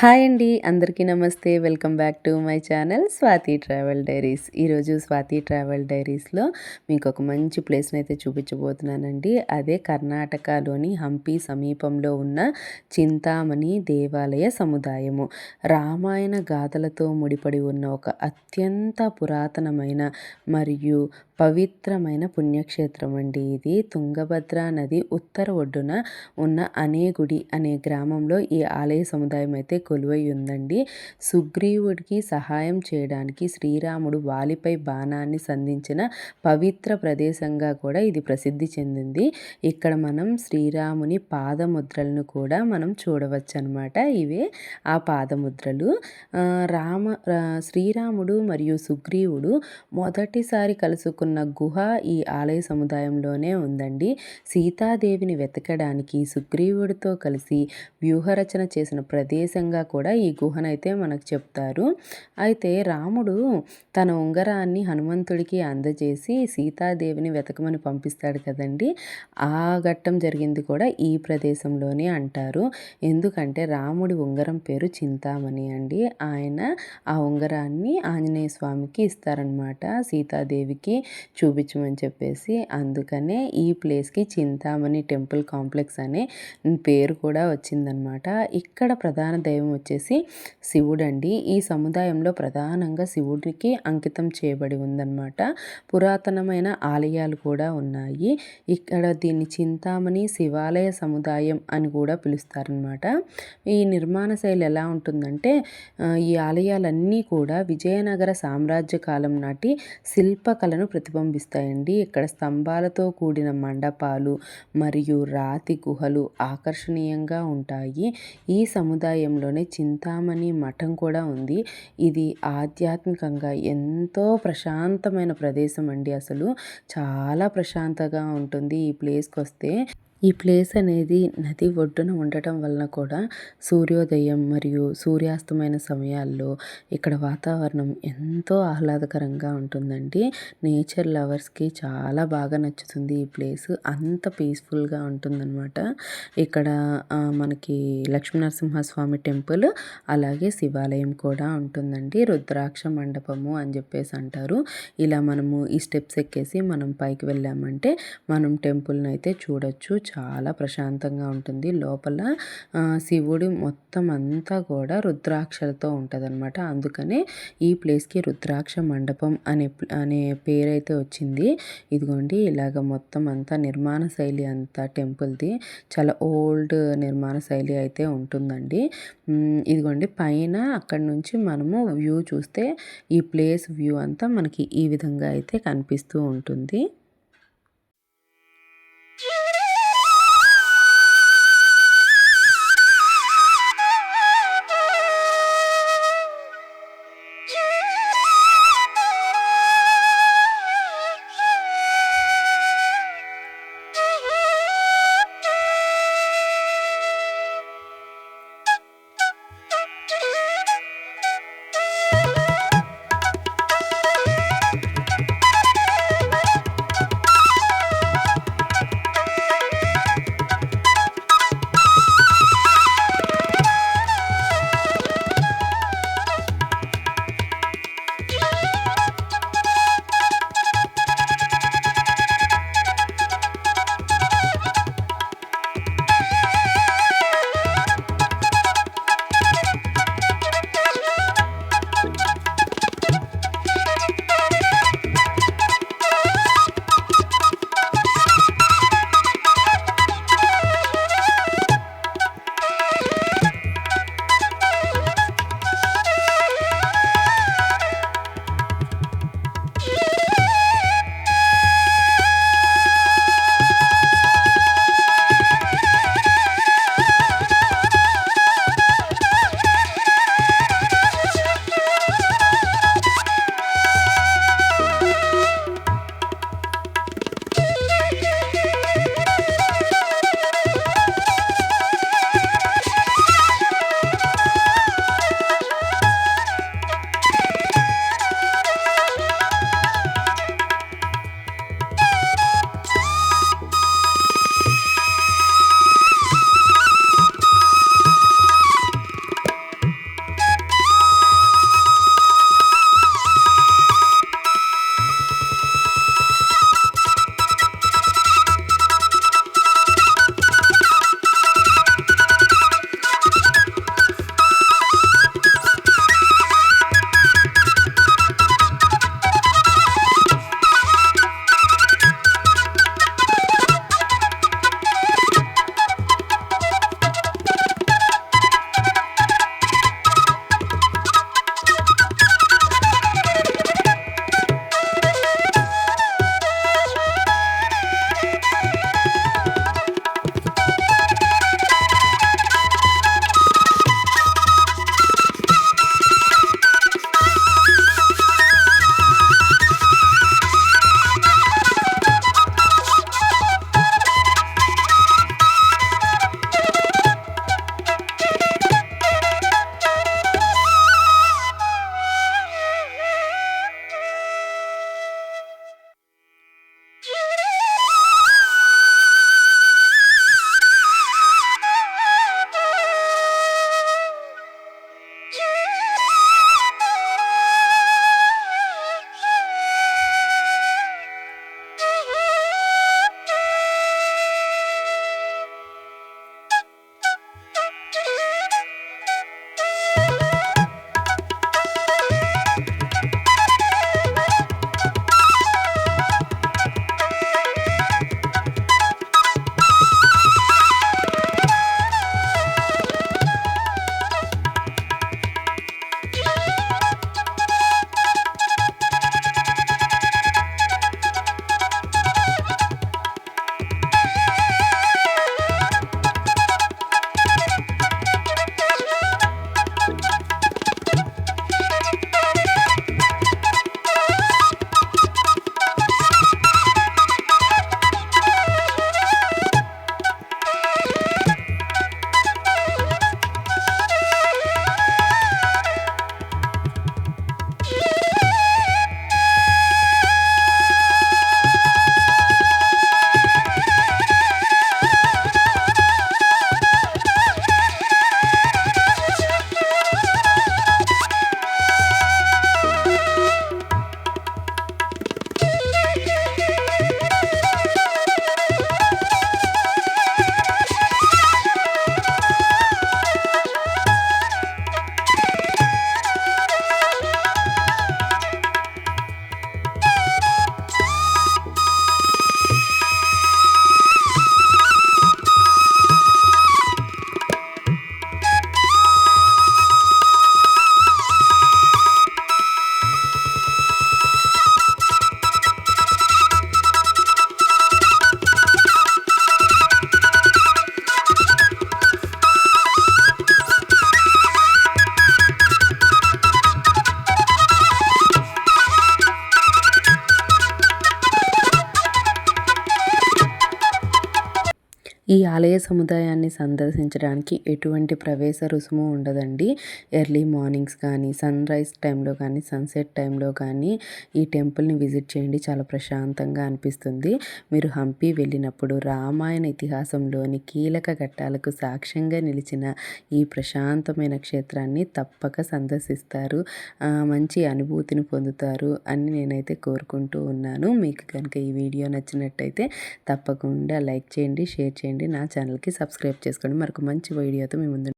Hi అండి అందరికీ నమస్తే. Welcome back to my channel Swathi travel diaries. ఈరోజు స్వాతి ట్రావెల్ డైరీస్లో మీకు ఒక మంచి ప్లేస్ని అయితే చూపించబోతున్నానండి. అదే కర్ణాటకలోని హంపి సమీపంలో ఉన్న చింతామణి దేవాలయ సముదాయము. రామాయణ గాథలతో ముడిపడి ఉన్న ఒక అత్యంత పురాతనమైన మరియు పవిత్రమైన పుణ్యక్షేత్రం అండి ఇది. తుంగభద్ర నది ఉత్తర ఒడ్డున ఉన్న అనేగుడి అనే గ్రామంలో ఈ ఆలయ సముదాయం అయితే కొలువై ఉందండి. సుగ్రీవుడికి సహాయం చేయడానికి శ్రీరాముడు వాలిపై బాణాన్ని సంధించిన పవిత్ర ప్రదేశంగా కూడా ఇది ప్రసిద్ధి చెందింది. ఇక్కడ మనం శ్రీరాముని పాదముద్రలను కూడా మనం చూడవచ్చు అనమాట ఇవే ఆ పాదముద్రలు. రామ శ్రీరాముడు మరియు సుగ్రీవుడు మొదటిసారి కలుసుకున్న గుహ ఈ ఆలయ సముదాయంలోనే ఉందండి. సీతాదేవిని వెతకడానికి సుగ్రీవుడితో కలిసి వ్యూహరచన చేసిన ప్రదేశంగా విధంగా కూడా ఈ గుహనైతే మనకు చెప్తారు. అయితే రాముడు తన ఉంగరాన్ని హనుమంతుడికి అందజేసి సీతాదేవిని వెతకమని పంపిస్తాడు కదండి. ఆ ఘట్టం జరిగింది కూడా ఈ ప్రదేశంలోనే అంటారు. ఎందుకంటే రాముడి ఉంగరం పేరు చింతామణి అండి. ఆయన ఆ ఉంగరాన్ని ఆంజనేయ స్వామికి ఇస్తారనమాట సీతాదేవికి చూపించమని చెప్పేసి అందుకనే ఈ ప్లేస్కి చింతామణి టెంపుల్ కాంప్లెక్స్ అనే పేరు కూడా వచ్చిందనమాట ఇక్కడ ప్రధాన దైవం వచ్చేసి శివుడు అండి ఈ సముదాయంలో ప్రధానంగా శివుడికి అంకితం చేయబడి ఉందన్నమాట. పురాతనమైన ఆలయాలు కూడా ఉన్నాయి. ఇక్కడ దీన్ని చింతామణి శివాలయ సముదాయం అని కూడా పిలుస్తారనమాట ఈ నిర్మాణ శైలి ఎలా ఉంటుందంటే ఈ ఆలయాలన్నీ కూడా విజయనగర సామ్రాజ్య కాలం నాటి శిల్పకళను ప్రతిబింబిస్తాయండి. ఇక్కడ స్తంభాలతో కూడిన మండపాలు మరియు రాతి గుహలు ఆకర్షణీయంగా ఉంటాయి. ఈ సముదాయంలోనే పక్కనే చింతామణి మఠం కూడా ఉంది. ఇది ఆధ్యాత్మికంగా ఎంతో ప్రశాంతమైన ప్రదేశం అండి అసలు. చాలా ప్రశాంతంగా ఉంటుంది ఈ ప్లేస్కి వస్తే. ఈ ప్లేస్ అనేది నది ఒడ్డున ఉండటం వలన కూడా సూర్యోదయం మరియు సూర్యాస్తమైన సమయాల్లో ఇక్కడ వాతావరణం ఎంతో ఆహ్లాదకరంగా ఉంటుందండి. నేచర్ లవర్స్కి చాలా బాగా నచ్చుతుంది ఈ ప్లేస్. అంత పీస్ఫుల్గా ఉంటుందన్నమాట. ఇక్కడ మనకి లక్ష్మీనరసింహస్వామి టెంపుల్ అలాగే శివాలయం కూడా ఉంటుందండి. రుద్రాక్ష మండపము అని చెప్పేసి అంటారు. ఇలా మనము ఈ స్టెప్స్ ఎక్కేసి మనం పైకి వెళ్ళామంటే మనం టెంపుల్ని అయితే చూడొచ్చు చాలా ప్రశాంతంగా ఉంటుంది. లోపల శివుడు మొత్తం అంతా కూడా రుద్రాక్షలతో ఉంటుందన్నమాట. అందుకనే ఈ ప్లేస్కి రుద్రాక్ష మండపం అనే అనే పేరైతే వచ్చింది. ఇదిగోండి ఇలాగ మొత్తం అంతా నిర్మాణ శైలి అంతా టెంపుల్ది. చాలా ఓల్డ్ నిర్మాణ శైలి అయితే ఉంటుందండి. ఇదిగోండి పైన అక్కడ నుంచి మనము వ్యూ చూస్తే ఈ ప్లేస్ వ్యూ అంతా మనకి ఈ విధంగా అయితే కనిపిస్తూ ఉంటుంది. ఈ ఆలయ సముదాయాన్ని సందర్శించడానికి ఎటువంటి ప్రవేశ రుసుము ఉండదండి. ఎర్లీ మార్నింగ్స్ కానీ సన్ రైజ్ టైంలో కానీ సన్సెట్ టైంలో కానీ ఈ టెంపుల్ని విజిట్ చేయండి. చాలా ప్రశాంతంగా అనిపిస్తుంది. మీరు హంపి వెళ్ళినప్పుడు రామాయణ ఇతిహాసంలోని కీలక ఘట్టాలకు సాక్ష్యంగా నిలిచిన ఈ ప్రశాంతమైన క్షేత్రాన్ని తప్పక సందర్శిస్తారు. మంచి అనుభూతిని పొందుతారు అని నేనైతే కోరుకుంటూ ఉన్నాను. మీకు కనుక ఈ వీడియో నచ్చినట్టయితే తప్పకుండా లైక్ చేయండి షేర్ చేయండి. చేయండి. నా ఛానల్కి సబ్స్క్రైబ్ చేసుకోండి. మరొక మంచి వీడియోతో మీ ముందు